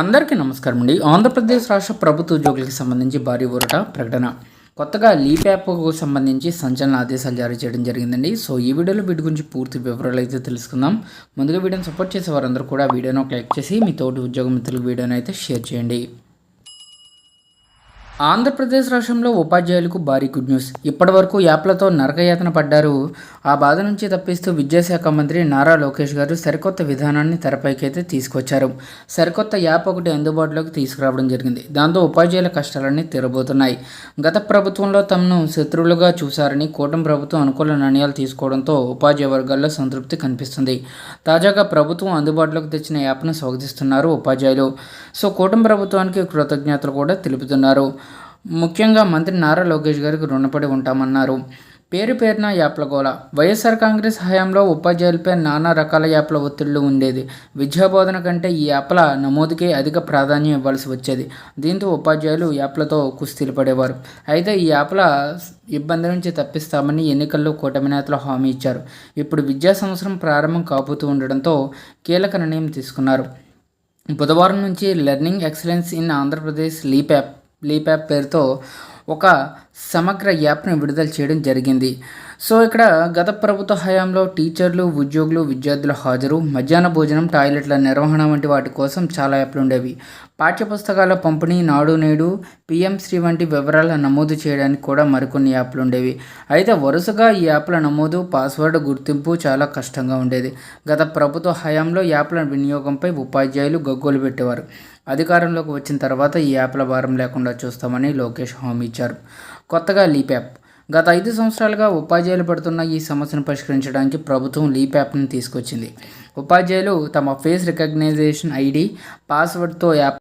అందరికీ నమస్కారం అండి. ఆంధ్రప్రదేశ్ రాష్ట్ర ప్రభుత్వ ఉద్యోగులకు సంబంధించి భారీ ఊరట ప్రకటన. కొత్తగా లీప్ యాప్కు సంబంధించి సంచలన ఆదేశాలు జారీ చేయడం జరిగిందండి. సో ఈ వీడియోలో వీటి గురించి పూర్తి వివరాలు అయితే తెలుసుకుందాం. ముందుగా వీడియోని సపోర్ట్ చేసే వారందరూ కూడా వీడియోను ఒక లైక్ చేసి మీ తోటి ఉద్యోగ మిత్రులకు వీడియోని అయితే షేర్ చేయండి. ఆంధ్రప్రదేశ్ రాష్ట్రంలో ఉపాధ్యాయులకు భారీ గుడ్ న్యూస్. ఇప్పటివరకు యాప్లతో నరకయాతన పడ్డారు. ఆ బాధ నుంచి తప్పిస్తూ విద్యాశాఖ మంత్రి నారా లోకేష్ గారు సరికొత్త విధానాన్ని తెరపైకైతే తీసుకొచ్చారు. సరికొత్త యాప్ ఒకటి అందుబాటులోకి తీసుకురావడం జరిగింది. దాంతో ఉపాధ్యాయుల కష్టాలన్నీ తీరబోతున్నాయి. గత ప్రభుత్వంలో తమను శత్రువులుగా చూశారని కూటమి ప్రభుత్వం అనుకూల నిర్ణయాలు తీసుకోవడంతో ఉపాధ్యాయ వర్గాల్లో సంతృప్తి కనిపిస్తుంది. తాజాగా ప్రభుత్వం అందుబాటులోకి తెచ్చిన యాప్ను స్వాగతిస్తున్నారు ఉపాధ్యాయులు. సో కూటమి ప్రభుత్వానికి కృతజ్ఞతలు కూడా తెలుపుతున్నారు. ముఖ్యంగా మంత్రి నారా లోకేష్ గారికి రుణపడి ఉంటామన్నారు. పేరు పేరున యాప్ల గోల. వైఎస్ఆర్ కాంగ్రెస్ హయాంలో ఉపాధ్యాయులపై నానా రకాల యాప్ల ఒత్తిళ్ళు ఉండేది. విద్యాబోధన కంటే ఈ యాప్ల నమోదుకే అధిక ప్రాధాన్యం ఇవ్వాల్సి వచ్చేది. దీంతో ఉపాధ్యాయులు యాప్లతో కుస్తీలు పడేవారు. అయితే ఈ యాప్ల ఇబ్బంది నుంచి తప్పిస్తామని ఎన్నికల్లో కూటమి నేతలు హామీ ఇచ్చారు. ఇప్పుడు విద్యా సంవత్సరం ప్రారంభం కాబోతూ ఉండడంతో కీలక నిర్ణయం తీసుకున్నారు. బుధవారం నుంచి learning excellence in Andhra Pradesh LEAP app LEAP app పేరుతో ఒక సమగ్ర యాప్ను విడుదల చేయడం జరిగింది. సో ఇక్కడ గత ప్రభుత్వ హయాంలో టీచర్లు ఉద్యోగులు విద్యార్థుల హాజరు. మధ్యాహ్న భోజనం టాయిలెట్ల నిర్వహణ వంటి వాటి కోసం చాలా యాప్లు ఉండేవి. పాఠ్యపుస్తకాల పంపిణీ నాడు నేడు పిఎం శ్రీ వంటి వివరాల నమోదు చేయడానికి కూడా మరికొన్ని యాప్లు ఉండేవి. అయితే వరుసగా ఈ యాప్ల నమోదు పాస్వర్డ్ గుర్తింపు చాలా కష్టంగా ఉండేది. గత ప్రభుత్వ హయాంలో యాప్ల వినియోగంపై ఉపాధ్యాయులు గగ్గోలు పెట్టేవారు. అధికారంలోకి వచ్చిన తర్వాత ఈ యాప్ల భారం లేకుండా చూస్తామని లోకేష్ హామీ ఇచ్చారు. కొత్తగా లీప్ యాప్. గత ఐదు సంవత్సరాలుగా ఉపాధ్యాయులు పడుతున్న ఈ సమస్యను పరిష్కరించడానికి ప్రభుత్వం లీప్ యాప్ను తీసుకొచ్చింది. ఉపాధ్యాయులు తమ ఫేస్ రికగ్నైజేషన్ ఐడి పాస్వర్డ్తో యాప్